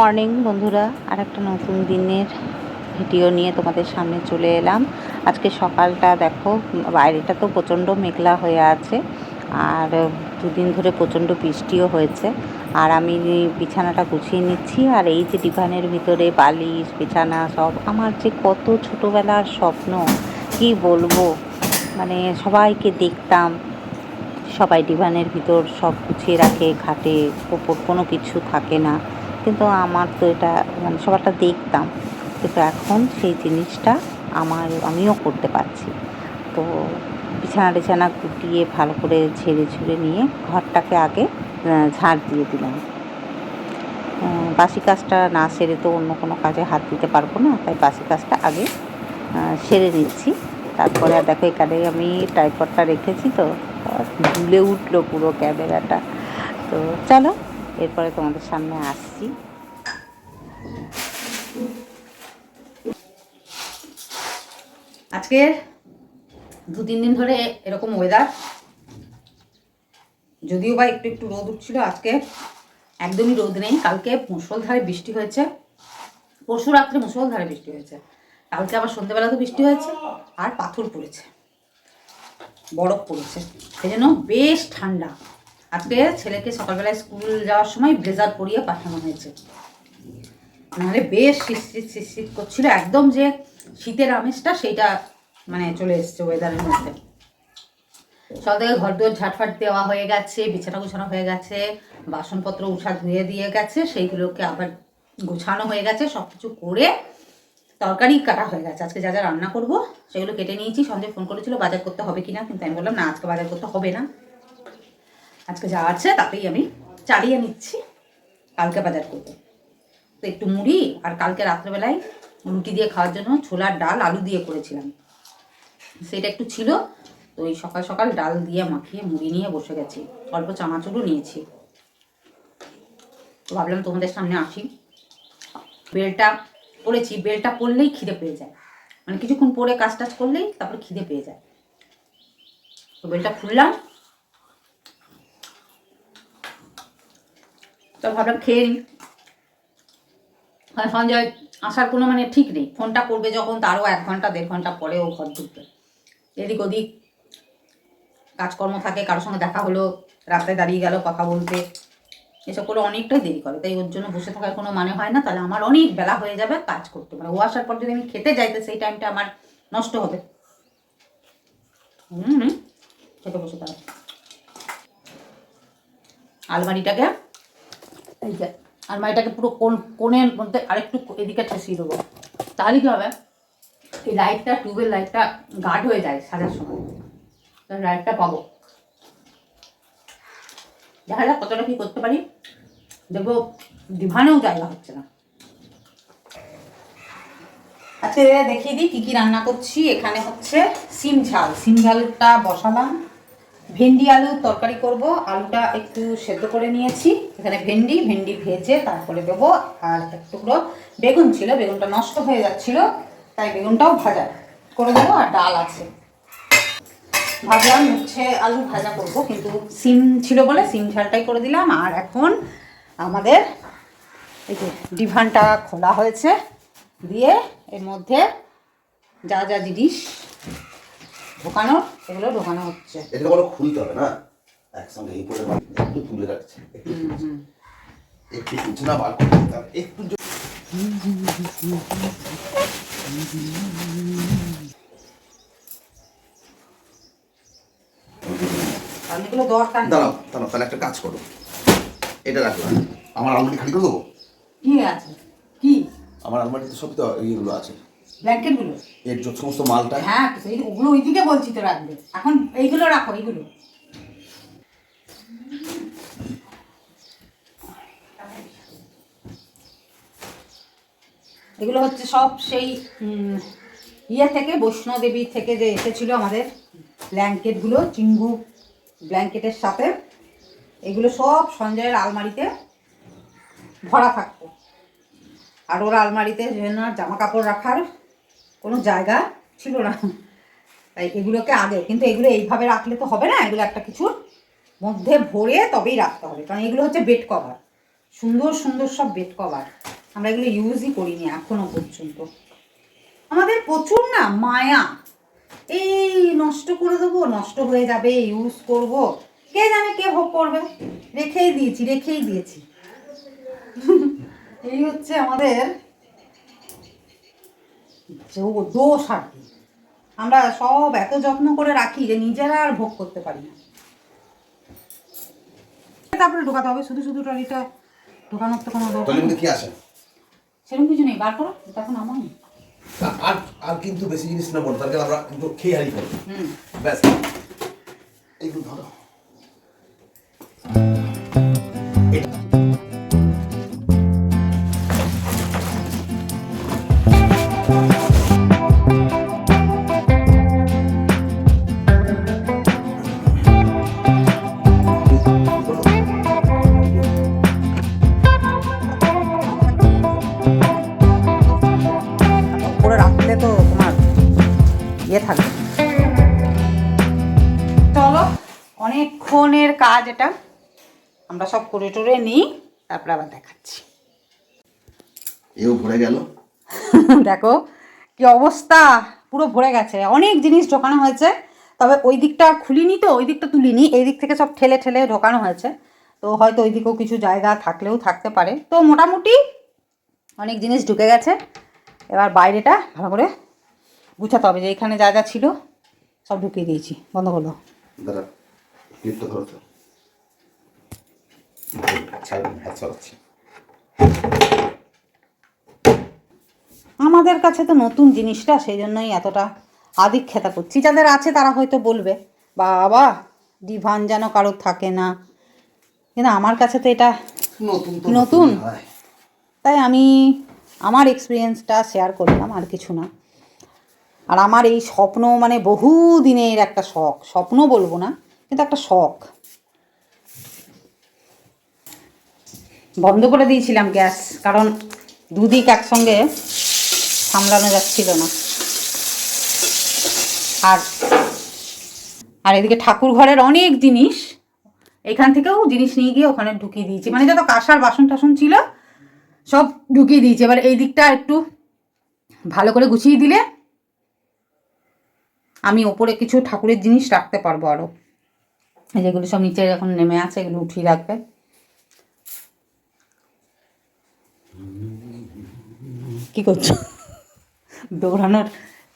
Morning বন্ধুরা আর একটা নতুন দিনের ভিডিও নিয়ে তোমাদের সামনে চলে এলাম। আজকে সকালটা দেখো, বাইরেটা তো প্রচণ্ড মেঘলা হয়ে আছে, আর দুদিন ধরে প্রচণ্ড বৃষ্টিও হয়েছে। আর আমি বিছানাটা গুছিয়ে নিচ্ছি, আর এই যে ডিভানের ভিতরে বালিশ, বিছানা সব, আমার যে কত ছোটোবেলার স্বপ্ন, কি বলব? মানে সবাইকে দেখতাম, সবাই ডিভানের ভিতর সব গুছিয়ে রাখে খাটে ওপর কোনো কিছু থাকে না। কিন্তু আমার তো এটা মানে সবারটা দেখতাম। কিন্তু এখন সেই জিনিসটা আমার, আমিও করতে পারছি। তো বিছানা টিছানা গুটিয়ে ভালো করে ঝেড়ে ঝুড়ে নিয়ে ঘরটাকে আগে ঝাড় দিয়ে দিলাম। বাসি কাজটা না সেরে তো অন্য কোনো কাজে হাত দিতে পারব না। তাই বাসি কাজটা আগে সেরে নিচ্ছি। তারপরে দেখো এখানে আমি ট্রাইপডটা রেখেছি তো দুলে উঠল পুরো ক্যামেরাটা তো চলো এরপরে তোমাদের সামনে আসছি। আজকে দু তিন দিন ধরে এরকম ওয়েদার যদিও বা একটু একটু রোদ উঠছিল, আজকে একদমই রোদ নেই। কালকে মুসলধারে বৃষ্টি হয়েছে। পরশু রাত্রে মুসলধারে বৃষ্টি হয়েছে। কালকে আবার সন্ধ্যেবেলা তো বৃষ্টি হয়েছে, আর পাথর পড়েছে। বরফ পড়েছে। সেই জন্য বেশ ঠান্ডা। আজকে ছেলেকে সকালবেলায় স্কুল যাওয়ার সময় ব্লেজার পরিয়ে পাঠানো হয়েছে। নাহলে বেশ শীত শীত করছিল, একদম যে শীতের আমেজটা সেইটা মানে চলে এসছে ওয়েদারের মধ্যে। সকাল থেকে ঘর দুয়ার ঝাটফাট দেওয়া হয়ে গেছে, বিছানা গুছানো হয়ে গেছে, বাসনপত্র উঠা ধুয়ে দিয়ে গেছে, সেইগুলোকে আবার গোছানো হয়ে গেছে সব কিছু করে তরকারি কাটা হয়ে গেছে। আজকে যা যা রান্না করব, সেগুলো কেটে নিয়েছি। সঞ্জয় ফোন করেছিল বাজার করতে হবে কিনা, কিন্তু আমি বললাম, না, আজকে বাজার করতে হবে না। আজকে যা আছে তাতেই আমি চালিয়ে নিচ্ছি। কালকে বাজার করব। তো একটু মুড়ি আর কালকে রাত্রেবেলায় রুটি দিয়ে খাওয়ার জন্য ছোলার ডাল, আলু দিয়ে করেছিলাম। সেটা একটু ছিল, তো ওই সকাল সকাল ডাল দিয়ে মাখিয়ে মুড়ি নিয়ে বসে গেছি। অল্প চানাচুরও নিয়েছি। তো ভাবলাম তোমাদের সামনে আসি। বেলটা পড়েছি, বেলটা পড়লেই খিদে পেয়ে যায়। মানে কিছুক্ষণ পরে কাজ টাজ করলেই তারপর খিদে পেয়ে যায়। তো বেলটা খুললাম তো ভাবলাম খেয়ে নিই। সঞ্জয় আসার কোনো মানে ঠিক নেই। ফোনটা করবে যখন, তারও এক ঘণ্টা, দেড় ঘণ্টা পরে ও ঘর ঢুকবে। এদিক ওদিক কাজকর্ম থাকে, কারোর সঙ্গে দেখা হলো, রাস্তায় দাঁড়িয়ে গেল কথা বলতে। এসব করে অনেকটাই দেরি করে। তাই ওর জন্য বসে থাকার কোনো মানে হয় না। তাহলে আমার অনেক বেলা হয়ে যাবে কাজ করতে। মানে ও আসার পর যদি আমি খেতে যাইতে সেই টাইমটা আমার নষ্ট হবে। হুম হুম, খেতে বসে তাহলে আলমারিটাকে এই যে আলমারিটাকে পুরো কোন, কোণের মধ্যে আরেকটু এদিকে ঠেসিয়ে দেবো। তাহলে কী হবে? এই লাইটটা টিউবের লাইটটা গার্ড হয়ে যায় সাজার সময়। তো লাইটটা পাবো। দেখা যাক কতটা কী করতে পারি। দেখব, ডিভানেও জায়গা হচ্ছে না। আজকে দেখিয়ে দিই কী কী রান্না করছি। এখানে হচ্ছে সিম ঝাল। সিম ঝালটা বসালাম। ভেন্ডি আলু তরকারি করব। আলুটা একটু সেদ্ধ করে নিয়েছি। এখানে ভেন্ডি ভেন্ডি ভেজে তারপরে দেবো আর এক টুকরো বেগুন ছিল। বেগুনটা নষ্ট হয়ে যাচ্ছিল, তাই বেগুনটাও ভাজা করে দেবো আর ডাল আছে। ভাবলাম হচ্ছে আলু ভাজা করব, কিন্তু সিম ছিল বলে সিম ঝালটাই করে দিলাম। আর এখন আমাদের এই যে ডিভানটা খোলা হয়েছে, দিয়ে এর মধ্যে যা যা জিনিস ঢোকানো এগুলো ঢোকানো হচ্ছে। এটা বলো খুলতে হবে না? একসঙ্গে এই করে একটু তুলে রাখছে। একটু একটু বার করে দিতে হবে। একটু দরকার দাঁড়াও দাঁড়াও তাহলে একটা কাজ করো। এটা রাখো আমার আলমারি খালি করে দেবো কি আছে? কি? আমার আলমারিতে সব তো ইয়েগুলো আছে। ব্ল্যাঙ্কেটগুলো। এর যত সমস্ত মালটা। হ্যাঁ সেই ওগুলো ওইদিকে বলছি তো রাখবে। এখন এইগুলো রাখো এইগুলো। এগুলো হচ্ছে সব সেই ইয়ে থেকে বৈষ্ণোদেবী থেকে যে এসেছিল আমাদের ব্ল্যাঙ্কেটগুলো চিঙ্গু ব্ল্যাঙ্কেটের সাথে। এগুলো সব সঞ্জয়ের আলমারিতে ভরা থাকতো। আর ওর আলমারিতে যেন জামা কাপড় রাখার কোনো জায়গা ছিল না। তাই এগুলোকে আগে, কিন্তু এগুলো এইভাবে রাখলে তো হবে না, এগুলো একটা কিছুর মধ্যে ভরে তবেই রাখতে হবে। কারণ এগুলো হচ্ছে বেড কভার সুন্দর সুন্দর সব বেড কভার আমরা এগুলো ইউজই করিনি এখনও পর্যন্ত। আমাদের প্রচুর না মায়া। এই নষ্ট করে দেবো, নষ্ট হয়ে যাবে ইউজ করব। কে জানে কে ভোগ করবে? রেখেই দিয়েছি রেখেই দিয়েছি। এই হচ্ছে আমাদের যে- ও দোষ আর কি। আমরা সব এত যত্ন করে রাখি যে নিজেরা আর ভোগ করতে পারি না। তারপরে ঢোকাতে হবে শুধু শুধু ট্রলিটা ঢোকানোর তো কোনো দরকার কি আছে? সেরকম কিছু নেই বার করো তখন আমার নেই। আর আর কিন্তু বেশি জিনিস না তার কারণ আমরা কিন্তু খেয়ে ফেলব। হুম। ব্যাস। এইগুলো ধরো। ইয়ে থাকবে। চলো অনেকক্ষণের কাজ এটা। আমরা সব করে টরে নিই তারপরে আবার দেখাচ্ছি। এও ভরে গেল। দেখো কি অবস্থা? পুরো ভরে গেছে। অনেক জিনিস ঢোকানো হয়েছে তবে ওই দিকটা খুলিনি তো ওই দিকটা তুলিনি। এই দিক থেকে সব ঠেলে ঠেলে ঢোকানো হয়েছে। তো হয়তো ওই দিকেও কিছু জায়গা থাকলেও থাকতে পারে। তো মোটামুটি অনেক জিনিস ঢুকে গেছে। এবার বাইরেটা ভালো করে গুছাতে হবে যে এখানে যা যা ছিল সব ঢুকিয়ে দিয়েছি। বন্ধ করল। দাঁড়া ধরো তো সরাচ্ছি আমাদের কাছে তো নতুন জিনিসটা সেই জন্যই এতটা আদিক্ষেতা করছি। যাদের আছে তারা হয়তো বলবে বাবা ডিভান যেন কারোর থাকে না। কিন্তু আমার কাছে তো এটা নতুন নতুন? তাই আমি আমার এক্সপিরিয়েন্সটা শেয়ার করলাম আর কিছু না। আর আমার এই স্বপ্ন মানে বহু দিনের একটা শখ। স্বপ্ন বলব না, কিন্তু একটা শখ। বন্ধ করে দিয়েছিলাম গ্যাস, কারণ দুদিক একসঙ্গে সামলানো যাচ্ছিল না। আর আর এদিকে ঠাকুর ঘরের অনেক জিনিস, এখান থেকেও জিনিস নিয়ে গিয়ে ওখানে ঢুকিয়ে দিয়েছি। মানে যত কাঁসার বাসন টাসন ছিল, সব ঢুকিয়ে দিয়েছি। এবার এই দিকটা একটু ভালো করে গুছিয়ে দিলে আমি ওপরে কিছু ঠাকুরের জিনিস রাখতে পারব আরও যেগুলো সব নিচে এখন নেমে আছে, এগুলো উঠিয়ে রাখবে। কি করছ? দৌড়ানোর,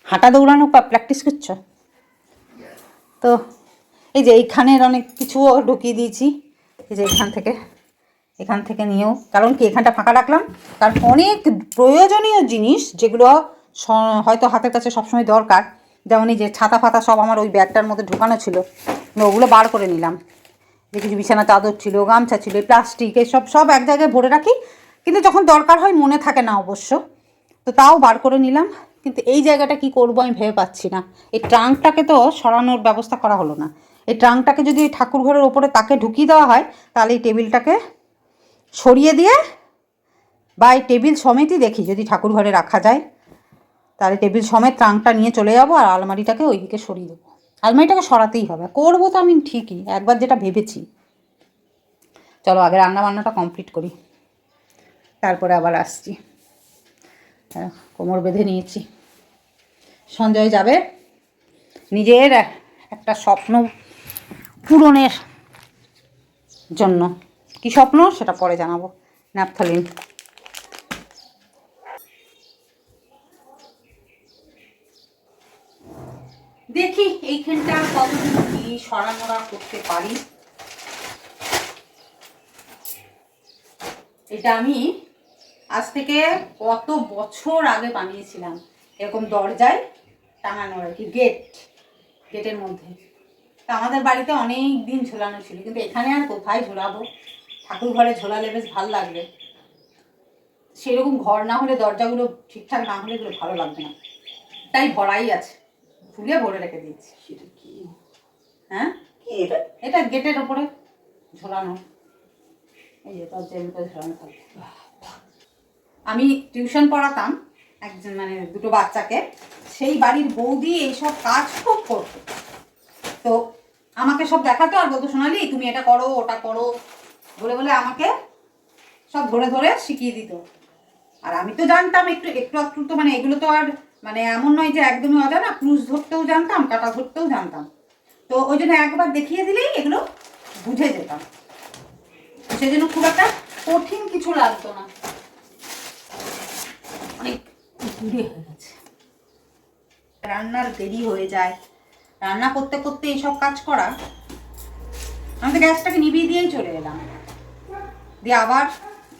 হাঁটা দৌড়ানো প্র্যাকটিস করছ? তো এই যে এইখানের অনেক কিছুও ঢুকিয়ে দিয়েছি। এই যে এখান থেকে এখান থেকে নিয়েও, কারণ কি এখানটা ফাঁকা রাখলাম। কারণ অনেক প্রয়োজনীয় জিনিস যেগুলো হয়তো হাতের কাছে সবসময় দরকার। যেমন এই যে ছাতা ফাতা সব আমার ওই ব্যাগটার মধ্যে ঢোকানো ছিল ওগুলো বার করে নিলাম। যে কিছু বিছানা চাদর ছিল, গামছা ছিল প্লাস্টিক এসব সব এক জায়গায় ভরে রাখি। কিন্তু যখন দরকার হয় মনে থাকে না অবশ্য। তো তাও বার করে নিলাম। কিন্তু এই জায়গাটা কি করব আমি ভেবে পাচ্ছি না। এই ট্রাঙ্কটাকে তো সরানোর ব্যবস্থা করা হলো না। এই ট্রাঙ্কটাকে যদি ঠাকুর ঘরের ওপরে তাকে ঢুকিয়ে দেওয়া হয়, তাহলে এই টেবিলটাকে সরিয়ে দিয়ে বা এই টেবিল সমেতই দেখি যদি ঠাকুর ঘরে রাখা যায়। তাহলে টেবিল সমেত ট্রাঙ্কটা নিয়ে চলে যাব আর আলমারিটাকে ওইদিকে সরিয়ে দেবো। আলমারিটাকে সরাতেই হবে। করব তো আমি ঠিকই, একবার যেটা ভেবেছি। চলো, আগে রান্না বান্নাটা কমপ্লিট করি। তারপরে আবার আসছি। কোমর বেঁধে নিয়েছি। সঞ্জয় যাবে। নিজের একটা স্বপ্ন পূরণের জন্য। কি স্বপ্ন? সেটা পরে জানাব। ন্যাপথলিন। দেখি এইখানটা কতদিন কি সরানোরা করতে পারি। এটা আমি আজ থেকে কত বছর আগে বানিয়েছিলাম। এরকম দরজায় টাঙানো আর কি গেট গেটের মধ্যে। তা আমাদের বাড়িতে অনেক দিন ঝোলানো ছিল, কিন্তু এখানে আর কোথায় ঝোলাবো? ঠাকুর ঘরে ঝোলালে বেশ ভালো লাগবে। সেরকম ঘর না হলে দরজাগুলো ঠিকঠাক না হলে এগুলো ভালো লাগবে না। তাই ভরাই আছে। ফুলে ভরে রেখে দিয়েছি। সেটা কি? হ্যাঁ? কি এটা? এটা গেটের ওপরে ঝোলানো। এই যে দরজার ঝোলানো থাকে। আমি টিউশন পড়াতাম একজন মানে দুটো বাচ্চাকে। সেই বাড়ির বৌদি এইসব কাজ খুব করতো। তো আমাকে সব দেখাতো আর বলতো সোনালি তুমি এটা করো ওটা করো। বলে বলে আমাকে সব ধরে ধরে শিখিয়ে দিত। আর আমি তো জানতাম একটু একটু একটু তো মানে এগুলো তো আর মানে এমন নয় যে একদমই অজানা, ক্রুজ ধরতেও জানতাম, কাটা ধরতেও জানতাম। তো ওই জন্য একবার দেখিয়ে দিলেই এগুলো বুঝে যেতাম। সেই জন্য খুব একটা কঠিন কিছু লাগতো না। অনেক দূরে হয়ে গেছে। রান্নার দেরি হয়ে যায়। রান্না করতে করতে এইসব কাজ করা, আমি তো গ্যাসটাকে নিভিয়ে দিয়েই চলে এলাম। দিয়ে আবার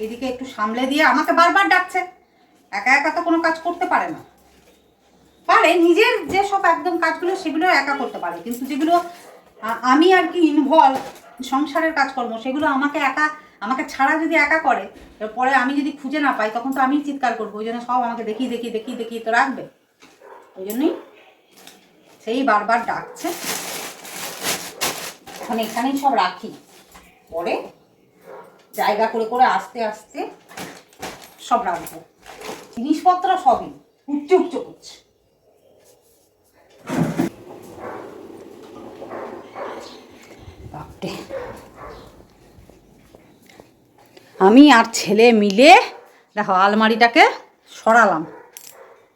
এদিকে একটু সামলে দিয়ে আমাকে বারবার ডাকছে। একা একা তো কোনো কাজ করতে পারে না। পারে, নিজের যে সব একদম কাজগুলো সেগুলো একা করতে পারে। কিন্তু যেগুলো আমি আর কি ইনভলভ সংসারের কাজকর্ম, সেগুলো আমাকে একা, আমাকে ছাড়া যদি একা করে পরে আমি যদি খুঁজে না পাই, তখন তো আমি চিৎকার করব, ওই জন্য সব আমাকে দেখি দেখি দেখি দেখি তো রাখবে। ওই জন্যই সেই বারবার ডাকছে। এখন এখানেই সব রাখি। পরে জায়গা করে করে আস্তে আস্তে সব রাখব। জিনিসপত্র সবই উচ্চ উচ্চ করছে। বাপরে। আমি আর ছেলে মিলে, দেখো আলমারিটাকে সরালাম।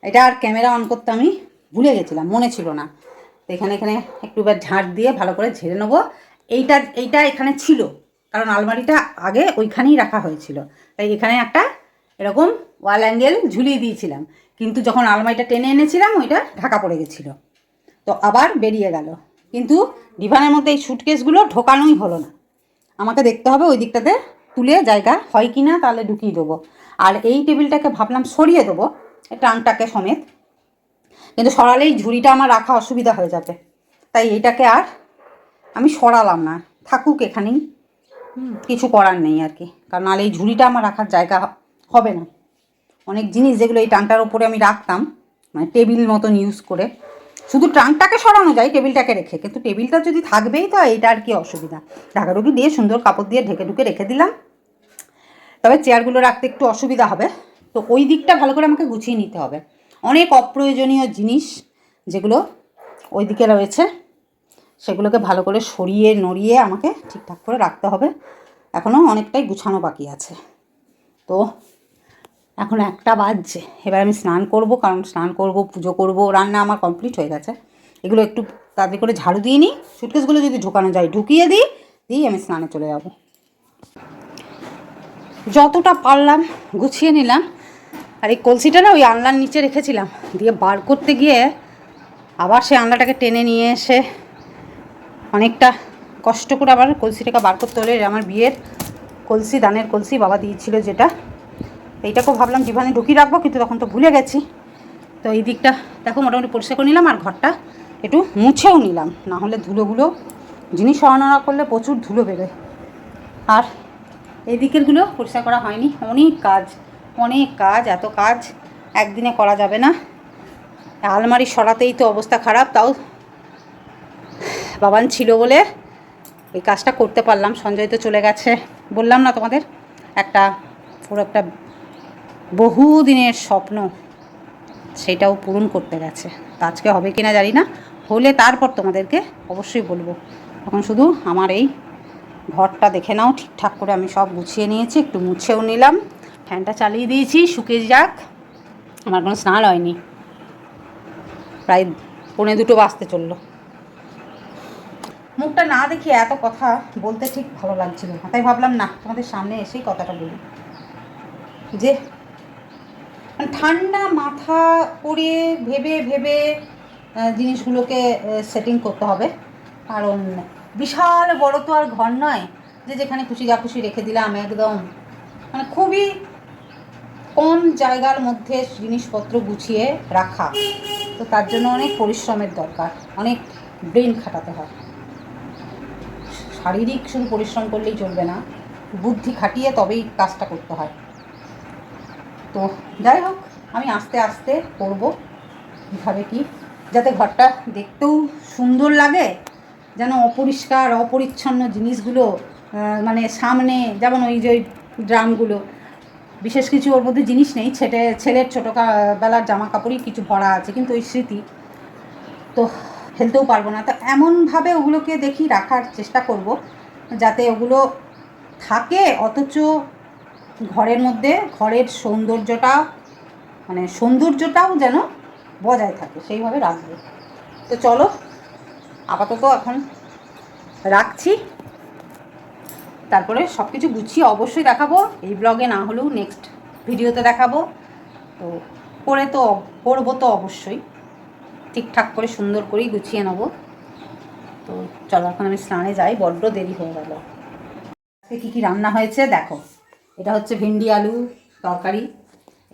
এটা আর ক্যামেরা অন করতে আমি ভুলে গেছিলাম, মনে ছিল না। তো এখানে এখানে একটু এবার ঝাঁট দিয়ে ভালো করে ঝেড়ে নেব। এইটা এইটা এখানে ছিল, কারণ আলমারিটা আগে ওইখানেই রাখা হয়েছিল। তাই এখানে একটা এরকম ওয়াল অ্যাঙ্গেল ঝুলিয়ে দিয়েছিলাম। কিন্তু যখন আলমারিটা টেনে এনেছিলাম, ওইটা ঢাকা পড়ে গেছিল। তো আবার বেরিয়ে গেল। কিন্তু ডিভানের মধ্যে এই সুটকেসগুলো ঢোকানোই হলো না। আমাকে দেখতে হবে ওই দিকটাতে তুলে জায়গা হয় কি না তাহলে ঢুকিয়ে দেবো। আর এই টেবিলটাকে ভাবলাম সরিয়ে দেবো এই টাংটাকে সমেত। কিন্তু সরালেই ঝুড়িটা আমার রাখা অসুবিধা হয়ে যাবে। তাই এইটাকে আর আমি সরালাম না। থাকুক এখানেই। কিছু করার নেই আর কি। কারণ নাহলে এই ঝুড়িটা আমার রাখার জায়গা হবে না। অনেক জিনিস যেগুলো এই টানটার ওপরে আমি রাখতাম মানে টেবিল মতন ইউজ করে। শুধু ট্রাঙ্কটাকে সরানো যায়, টেবিলটাকে রেখে। কিন্তু টেবিলটা যদি থাকবেই তো এইটা আর কি অসুবিধা। ঢাকাঢুকি দিয়ে সুন্দর কাপড় দিয়ে ঢেকে ঢুকে রেখে দিলাম। তবে চেয়ারগুলো রাখতে একটু অসুবিধা হবে। তো ওই দিকটা ভালো করে আমাকে গুছিয়ে নিতে হবে। অনেক অপ্রয়োজনীয় জিনিস যেগুলো ওই দিকে রয়েছে, সেগুলোকে ভালো করে সরিয়ে নড়িয়ে আমাকে ঠিকঠাক করে রাখতে হবে। এখনও অনেকটাই গুছানো বাকি আছে। তো এখন একটা বাজছে। এবার আমি স্নান করব, কারণ স্নান করব, পুজো করব, রান্না আমার কমপ্লিট হয়ে গেছে। এগুলো একটু তাড়াতাড়ি করে ঝাড়ু দিয়ে নিই। সুটকেসগুলো যদি ঢোকানো যায়, ঢুকিয়ে দিই দিই আমি স্নানে চলে যাব। যতটা পারলাম গুছিয়ে নিলাম। আর এই কলসিটা না ওই আনলার নিচে রেখেছিলাম। দিয়ে বার করতে গিয়ে আবার সেই আনলাটাকে টেনে নিয়ে এসে অনেকটা কষ্ট করে আবার কলসিটাকে বার করতে হলে আমার বিয়ের কলসি, দানের কলসি বাবা দিয়েছিল যেটা। এইটাকেও ভাবলাম জীবনে ঢুকিয়ে রাখব, কিন্তু তখন তো ভুলে গেছি। তো এই দিকটা দেখো মোটামুটি পরিষ্কার করে নিলাম, আর ঘরটা একটু মুছেও নিলাম। না হলে ধুলোগুলো, জিনিস সরানো না করলে প্রচুর ধুলো বেরোয়। আর এই দিকেরগুলো পরিষ্কার করা হয়নি। অনেক কাজ অনেক কাজ, এত কাজ একদিনে করা যাবে না। আলমারি সরাতেই তো অবস্থা খারাপ, তাও বাবান ছিল বলে এই কাজটা করতে পারলাম, সঞ্জয় তো চলে গেছে। বললাম না তোমাদের, একটা পুরো একটা বহু দিনের স্বপ্ন সেটাও পূরণ করতে গেছে। আজকে হবে কি না জানি না। হলে তারপর তোমাদেরকে অবশ্যই বলব। এখন শুধু আমার এই ঘরটা দেখে নাও। ঠিকঠাক করে আমি সব গুছিয়ে নিয়েছি। একটু মুছেও নিলাম। ফ্যানটা চালিয়ে দিয়েছি। শুকিয়ে যাক। আমার কোনো স্নান হয়নি। প্রায় পৌনে দুটো বাজতে চলল। মুখটা না দেখি এত কথা বলতে ঠিক ভালো লাগছিল তাই ভাবলাম, না, তোমাদের সামনে এসেই কথাটা বলি। যে ঠান্ডা মাথা করে ভেবে ভেবে জিনিসগুলোকে সেটিং করতে হবে। কারণ বিশাল বড় তো আর ঘর নয় যে যেখানে খুশি যা খুশি রেখে দিলাম একদম। মানে খুবই কম জায়গার মধ্যে জিনিসপত্র গুছিয়ে রাখা। তো তার জন্য অনেক পরিশ্রমের দরকার, অনেক ব্রেন খাটাতে হয়। শারীরিক শুধু পরিশ্রম করলেই চলবে না, বুদ্ধি খাটিয়ে তবেই কাজটা করতে হয়। তো যাই হোক, আমি আস্তে আস্তে করব। কীভাবে কি? যাতে ঘরটা দেখতেও সুন্দর লাগে, যেন অপরিষ্কার, অপরিচ্ছন্ন জিনিসগুলো মানে সামনে যেমন ওই যে ড্রামগুলো, বিশেষ কিছু ওর মধ্যে জিনিস নেই ছেলে ছেলের ছোটো বেলার জামা কাপড়ই কিছু ভরা আছে, কিন্তু ওই স্মৃতি, তো ফেলতেও পারব না। তো এমনভাবে ওগুলোকে দেখি রাখার চেষ্টা করব, যাতে ওগুলো থাকে, অথচ ঘরের মধ্যে ঘরের সৌন্দর্যটা মানে সৌন্দর্যটাও যেন বজায় থাকে, সেইভাবে রাখবে। তো চলো, আপাতত এখন রাখছি। তারপরে সব কিছু গুছিয়ে অবশ্যই দেখাবো। এই ব্লগে না হলেও নেক্সট ভিডিওতে দেখাবো। তো করে তো করব তো অবশ্যই। ঠিকঠাক করে সুন্দর করেই গুছিয়ে নেব। তো চলো, এখন আমি স্নানে যাই। বড্ড দেরি হয়ে গেল। আজকে কী কী রান্না হয়েছে, দেখো। এটা হচ্ছে ভেন্ডি আলু তরকারি।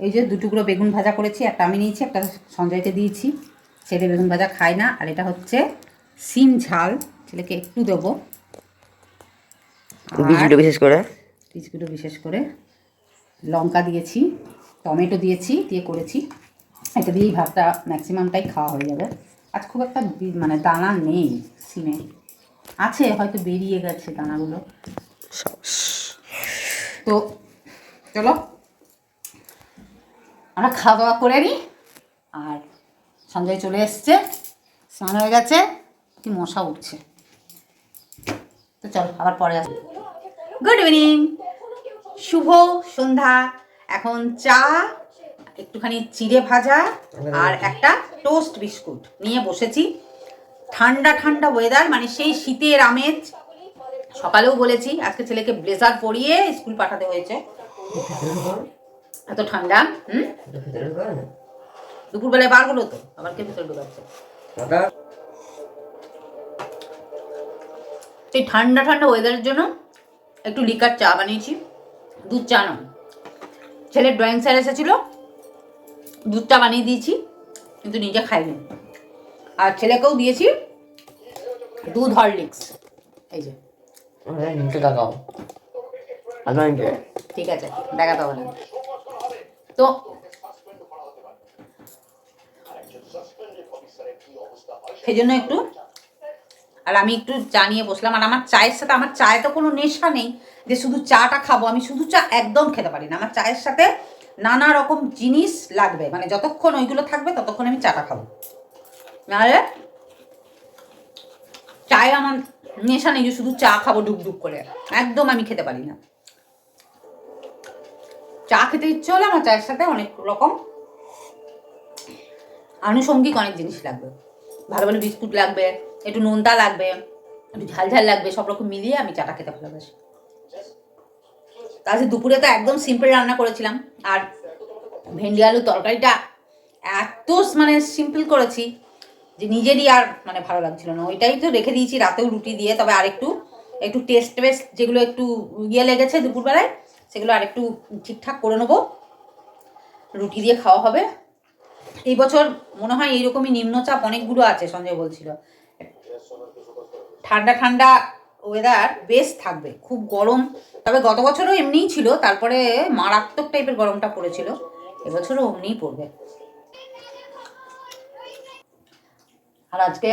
এই যে দু টুকরো বেগুন ভাজা করেছি একটা আমি নিয়েছি একটা সঞ্জয়কে দিয়েছি। ছেলে বেগুন ভাজা খায় না আর এটা হচ্ছে সিম ঝাল ছেলেকে একটু দেবো। বীজগুলো বিশেষ করে? পিসগুলো বিশেষ করে লঙ্কা দিয়েছি টমেটো দিয়েছি দিয়ে করেছি। এটা দিয়েই ভাতটা ম্যাক্সিমামটাই খাওয়া হয়ে যাবে। আজ খুব একটা মানে দানা নেই সিমে। আছে হয়তো বেরিয়ে গেছে দানাগুলো। তো চলো। আমরা খাওয়া দাওয়া করে নিই আর সঞ্জয় চলে এসছে। স্নান হয়ে গেছে, কি মশা উঠছে। তো চলো, আবার পরে আসব। গুড ইভিনিং শুভ সন্ধ্যা। এখন চা, একটুখানি চিড়ে ভাজা, আর একটা টোস্ট বিস্কুট। নিয়ে বসেছি। ঠান্ডা ঠান্ডা ওয়েদার মানে সেই শীতের আমেজ। সকালেও বলেছি আজকে ছেলেকে ব্লেজার পরিয়ে স্কুল পাঠাতে হয়েছে। এত ঠান্ডা হুম? দুপুরবেলায় বার হলো তো আবার কে ভিতরে ঢুকাচ্ছে? সেই ঠান্ডা ঠান্ডা ওয়েদারের জন্য একটু লিকার চা বানিয়েছি দুধ চা নয়। ছেলের ড্রয়িং স্যার এসেছিল দুধটা বানিয়ে দিয়েছি কিন্তু নিজে খাইনি আর ছেলেকেও দিয়েছি দুধ হরলিক্স এই যে। নিচে একটু, আর আমি একটু চা বসলাম, আর আমার চায়ের সাথে, আমার চায়ে তো কোনো নেশা নেই যে শুধু চাটা খাব, আমি শুধু চা একদম খেতে পারি না। আমার চায়ের সাথে নানা রকম জিনিস লাগবে মানে যতক্ষণ ওইগুলো থাকবে, ততক্ষণ আমি চাটা খাব। নাহলে চায়ে আমার নেশা নেই যে শুধু চা খাব ডুব করে। একদম আমি খেতে পারি না। চা খেতে ইচ্ছে হলে আমার চায়ের সাথে অনেক রকম আনুষঙ্গিক অনেক জিনিস লাগবে। ভালো ভালো বিস্কুট লাগবে, একটু নোনতা লাগবে, একটু ঝাল ঝাল লাগবে, সব রকম মিলিয়ে আমি চাটা খেতে ভালোবাসি। তাহলে দুপুরে তো একদম সিম্পল রান্না করেছিলাম, আর ভেন্ডি আলু তরকারিটা এত মানে সিম্পল করেছি যে নিজেরই আর মানে ভালো লাগছিল না। ওইটাই তো রেখে দিয়েছি, রাতেও রুটি দিয়ে, তবে আর একটু একটু টেস্ট টেস্ট যেগুলো একটু ইয়ে লেগেছে দুপুরবেলায়, সেগুলো আর একটু ঠিকঠাক করে নেব। রুটি দিয়ে খাওয়া হবে। এই বছর মনে হয় এইরকমই নিম্নচাপ অনেকগুলো আছে, সঞ্জয় বলছিল। ঠান্ডা ঠান্ডা ওয়েদার বেশ থাকবে, খুব গরম। তবে গত বছরও এমনিই ছিল, তারপরে মারাত্মক টাইপের গরমটা পড়েছিল। এবছরও অমনিই পড়বে। আর আজকে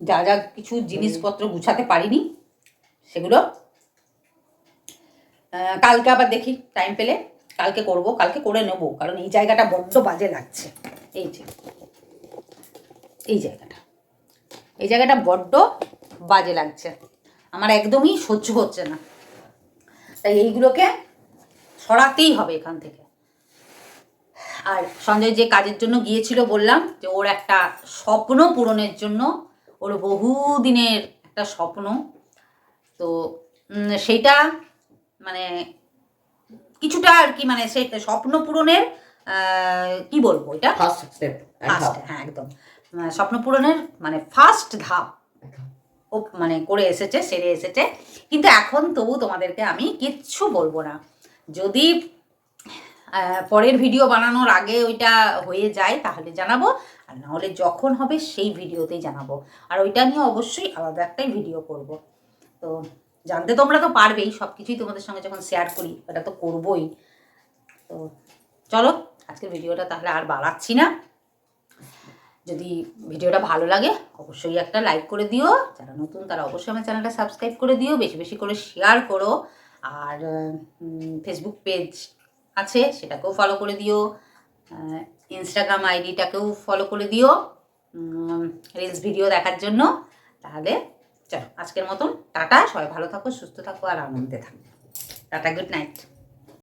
যা যা কিছু জিনিসপত্র গুছাতে পারিনি, সেগুলো কালকে আবার দেখি টাইম পেলে কালকে করব, কালকে করে নেব, কারণ এই জায়গাটা বড্ড বাজে লাগছে। এই যে, এই জায়গাটা এই জায়গাটা বড্ড বাজে লাগছে। আমার একদমই সহ্য হচ্ছে না। তাই এইগুলোকে সরাতেই হবে এখান থেকে। আর সঞ্জয় যে কাজের জন্য গিয়েছিল বললাম যে ওর একটা স্বপ্ন পূরণের জন্য ওর বহুদিনের একটা স্বপ্ন। তো সেইটা মানে কিছুটা আর কি মানে সেই স্বপ্ন পূরণের কি বলব এটা? ফার্স্ট স্টেপ হ্যাঁ একদম। স্বপ্ন পূরণের মানে ফার্স্ট ধাপ। ও মানে করে এসেছে সেরে এসেছে। কিন্তু এখন তবু তোমাদেরকে আমি কিচ্ছু বলব না। যদি পরের ভিডিও বানানোর আগে ওইটা হয়ে যায়, তাহলে জানাব। আর নাহলে যখন হবে সেই ভিডিওতেই জানাব। আর ওইটা নিয়ে অবশ্যই আলাদা একটাই ভিডিও করব। তো জানতে তোমরা তো পারবেই সব কিছুই তোমাদের সঙ্গে যখন শেয়ার করি, ওটা তো করবোই। তো চলো, আজকের ভিডিওটা তাহলে আর বাড়াচ্ছি না। যদি ভিডিওটা ভালো লাগে, অবশ্যই একটা লাইক করে দিও। যারা নতুন, তারা অবশ্যই আমার চ্যানেলটা সাবস্ক্রাইব করে দিও। বেশি বেশি করে শেয়ার করো। আর ফেসবুক পেজ আছে, সেটাকেও ফলো করে দিও। ইনস্টাগ্রাম আইডিটাকেও ফলো করে দিও রিলস ভিডিও দেখার জন্য। তাহলে চলো, আজকের মতন, টাটা। সবাই ভালো থাকো, সুস্থ থাকো, আর আনন্দে থাকো। Tata good night